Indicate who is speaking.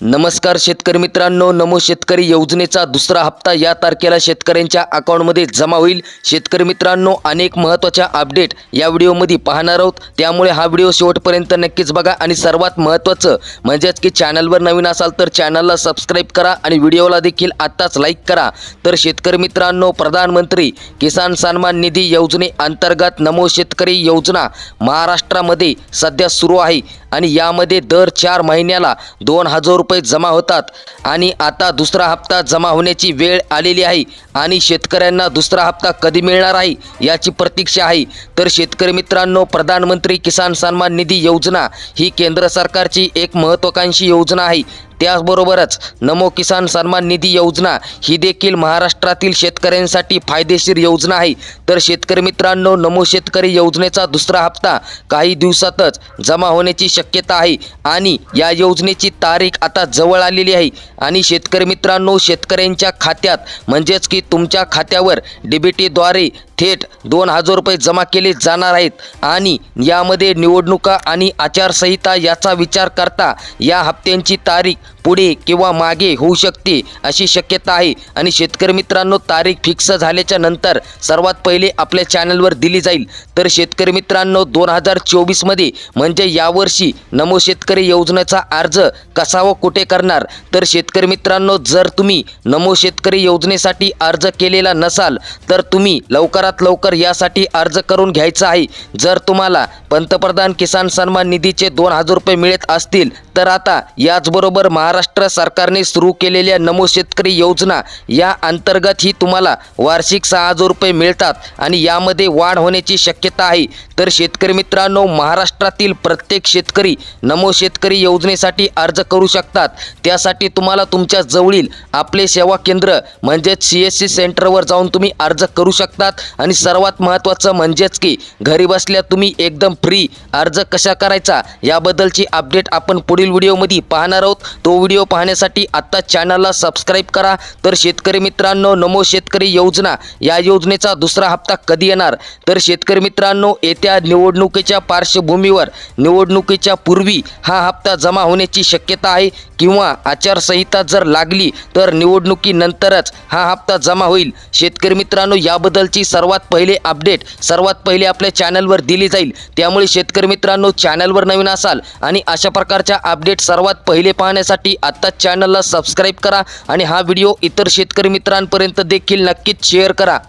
Speaker 1: नमस्कार शेतकरी मित्रांनो नमो शेतकरी योजनेचा दुसरा हप्ता या तारखेला शेतकऱ्यांच्या अकाउंटमध्ये जमा होईल. शेतकरी मित्रांनो अनेक महत्त्वाच्या अपडेट या व्हिडिओमध्ये पाहणार आहोत. त्यामुळे हा व्हिडिओ शेवटपर्यंत नक्कीच बघा. आणि सर्वात महत्त्वाचं म्हणजेच की चॅनलवर नवीन असाल तर चॅनलला सबस्क्राईब करा आणि व्हिडिओला देखील आत्ताच लाईक करा. तर शेतकरी मित्रांनो प्रधानमंत्री किसान सन्मान निधी योजनेअंतर्गत नमो शेतकरी योजना महाराष्ट्रामध्ये सध्या सुरू आहे. आणि यामध्ये दर चार महिन्याला दोन हजार रुपये जमा होतात. आणि आता दुसरा हप्ता जमा होण्याची वेळ आलेली आहे आणि शेतकऱ्यांना दुसरा हप्ता कधी मिळणार आहे याची प्रतीक्षा आहे. तर शेतकरी मित्रांनो प्रधानमंत्री किसान सन्मान निधी योजना ही केंद्र सरकारची एक महत्त्वाकांक्षी योजना आहे. त्याचबरोबरच नमो किसान सन्मान निधी योजना ही देखील महाराष्ट्रातील शेतकऱ्यांसाठी फायदेशीर योजना आहे. तर शेतकरी मित्रांनो नमो शेतकरी योजनेचा दुसरा हप्ता काही दिवसातच जमा होण्याची शक्यता आहे आणि या योजनेची तारीख आता जवळ आलेली आहे. आणि शेतकरी मित्रांनो शेतकऱ्यांच्या खात्यात म्हणजेच की तुमच्या खात्यावर डीबीटीद्वारे थेट दोन हजार रुपये जमा केले जाणार आहेत आणि यामध्ये निवडणुका आणि आचारसंहिता याचा विचार करता या हप्त्यांची तारीख पुढे किंवा मागे होऊ शकते अशी शक्यता आहे. आणि शेतकरी मित्रांनो तारीख फिक्स झाल्याच्यानंतर सर्वात पहिले आपल्या चॅनलवर दिली जाईल. तर शेतकरी मित्रांनो दोन हजार चोवीसमध्ये म्हणजे यावर्षी नमो शेतकरी योजनेचा अर्ज कसा व कुठे करणार? तर शेतकरी मित्रांनो जर तुम्ही नमो शेतकरी योजनेसाठी अर्ज केलेला नसाल तर तुम्ही लवकरात लवकर यासाठी अर्ज करून घ्यायचा आहे. जर तुम्हाला पंतप्रधान किसान सन्मान निधीचे दोन हजार रुपये मिळत असतील तर आता याचबरोबर महाराष्ट्र महाराष्ट्र सरकारने सुरू केलेल्या नमो शेतकरी योजना या अंतर्गत ही तुम्हाला वार्षिक सहा हजार रुपये मिळतात आणि यामध्ये वाढ होण्याची शक्यता आहे. तर शेतकरी मित्रांनो महाराष्ट्रातील प्रत्येक शेतकरी नमो शेतकरी योजनेसाठी अर्ज करू शकतात. त्यासाठी तुम्हाला तुमच्या जवळील आपले सेवा केंद्र म्हणजेच सी एस सी सेंटरवर जाऊन तुम्ही अर्ज करू शकतात. आणि सर्वात महत्त्वाचं म्हणजेच की घरी बसल्या तुम्ही एकदम फ्री अर्ज कसा करायचा याबद्दलची अपडेट आपण पुढील व्हिडिओमध्ये पाहणार आहोत. तो व्हिडिओ पाहण्यासाठी आत्ता चॅनलला सबस्क्राईब करा. तर शेतकरी मित्रांनो नमो शेतकरी योजना. या योजनेचा दुसरा हप्ता कधी येणार? तर शेतकरी मित्रांनो येत्या निवडणुकीच्या पार्श्वभूमीवर निवडणुकीच्या पूर्वी हा हप्ता जमा होण्याची शक्यता आहे किंवा आचारसंहिता जर लागली तर निवडणुकीनंतरच हा हप्ता जमा होईल. शेतकरी मित्रांनो याबद्दलची सर्वात पहिले अपडेट सर्वात पहिले आपल्या चॅनलवर दिली जाईल. त्यामुळे शेतकरी मित्रांनो चॅनलवर नवीन असाल आणि अशा प्रकारच्या अपडेट सर्वात पहिले पाहण्यासाठी आत्ताच चॅनलला सबस्क्राईब करा आणि हा व्हिडिओ इतर शेतकरी मित्रांपर्यंत देखील नक्कीच शेअर करा.